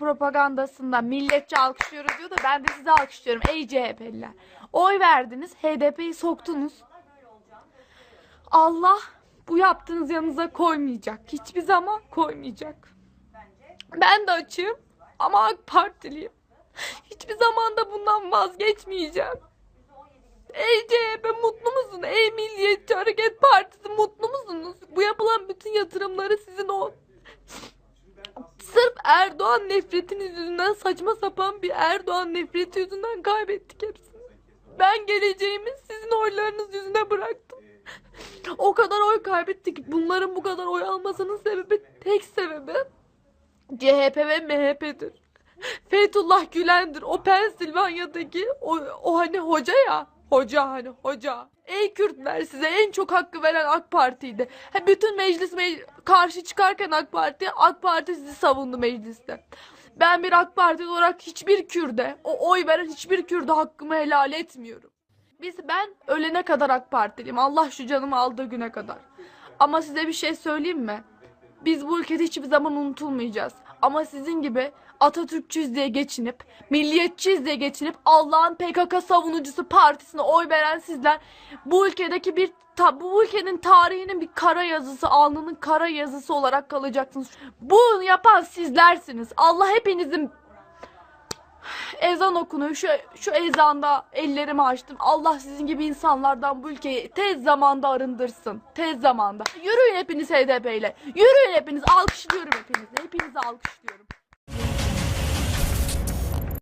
propagandasında milletçe alkışlıyoruz diyor da ben de sizi alkışlıyorum ey CHP'liler. Oy verdiniz, HDP'yi soktunuz. Allah bu yaptığınız yanınıza koymayacak. Hiçbir zaman koymayacak. Ben de açığım ama AK Partiliyim. Hiçbir zaman da bundan vazgeçmeyeceğim. Ey CHP mutlu musun? Ey Milliyetçi Hareket Partisi mutlu musunuz? Bu yapılan bütün yatırımları sizin o sırf Erdoğan nefretiniz yüzünden saçma sapan bir Erdoğan nefreti yüzünden kaybettik hepsini. Ben geleceğimi sizin oylarınız yüzüne bıraktım. O kadar oy kaybettik. Bunların bu kadar oy almasının sebebi tek sebebi CHP ve MHP'dir. Fethullah Gülen'dir. O Pensilvanya'daki o, o hani hoca ya. Hoca hani hoca. Ey Kürtler size en çok hakkı veren AK Parti'ydi. Ha, bütün meclis me- karşı çıkarken AK Parti, AK Parti sizi savundu mecliste. Ben bir AK Parti olarak hiçbir Kürde, o oy veren hiçbir Kürde hakkımı helal etmiyorum. Biz ben ölene kadar AK Partiliyim. Allah şu canımı aldığı güne kadar. Ama size bir şey söyleyeyim mi? Biz bu ülkede hiçbir zaman unutulmayacağız. Ama sizin gibi Atatürkçüyüz diye geçinip, milliyetçiyiz diye geçinip Allah'ın PKK savunucusu partisine oy veren sizler bu ülkedeki bir bu ülkenin tarihinin bir kara yazısı, alnının kara yazısı olarak kalacaksınız. Bunu yapan sizlersiniz. Allah hepinizin ezan okunuyor. Şu, şu ezanda ellerimi açtım. Allah sizin gibi insanlardan bu ülkeyi tez zamanda arındırsın. Tez zamanda. Yürüyün hepiniz HDP ile. Yürüyün hepiniz. Alkışlıyorum hepinizi. Hepinizi alkışlıyorum.